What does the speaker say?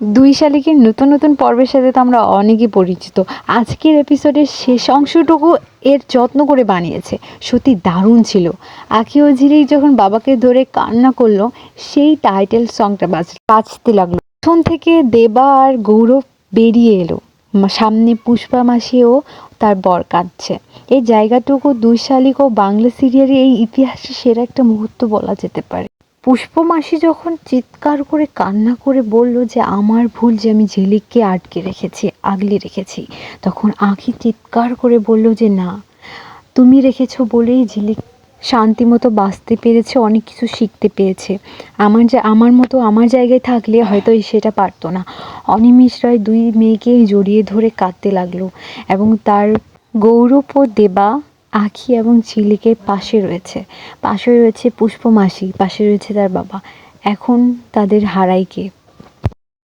দুই শালিকের নতুন নতুন পর্বের সাথে তো আমরা অনেকই পরিচিত। আজকের এপিসোডের শেষ অংশটুকু এর যত্ন করে বানিয়েছে। সত্যি দারুণ ছিল। আঁকি ও ঝিলিক যখন বাবাকে ধরে কান্না করল, সেই টাইটেল সংটা বাজ বাজতে লাগল। পেছন থেকে দেবা আর গৌরব বেরিয়ে এলো। সামনে পুষ্পা মাসিও তার বর কাঁদছে। এই জায়গাটুকু দুই শালিক ও বাংলা সিরিয়ালের এই ইতিহাসে সেরা একটা মুহূর্ত বলা যেতে পারে। পুষ্পমাসি যখন চিৎকার করে, কান্না করে বলল যে, আমার ভুল যে আমি ঝিলিককে আটকে রেখেছি, আগলে রেখেছি, তখন আঁখি চিৎকার করে বলল যে, না, তুমি রেখেছো বলেই ঝিলিক শান্তি মতো বাঁচতে পেরেছে, অনেক কিছু শিখতে পেরেছে আমার যে, আমার মতো আমার জায়গায় থাকলে হয়তো সেটা পারতো না। অনিমেষ রায় দুই মেয়েকে জড়িয়ে ধরে কাঁদতে লাগল এবং তার গৌরব ও দেবা আখি এবং ঝিলিকের পাশে রয়েছে। পাশে রয়েছে পুষ্পমাসি, পাশে রয়েছে তার বাবা। এখন তাদের হারাই কে?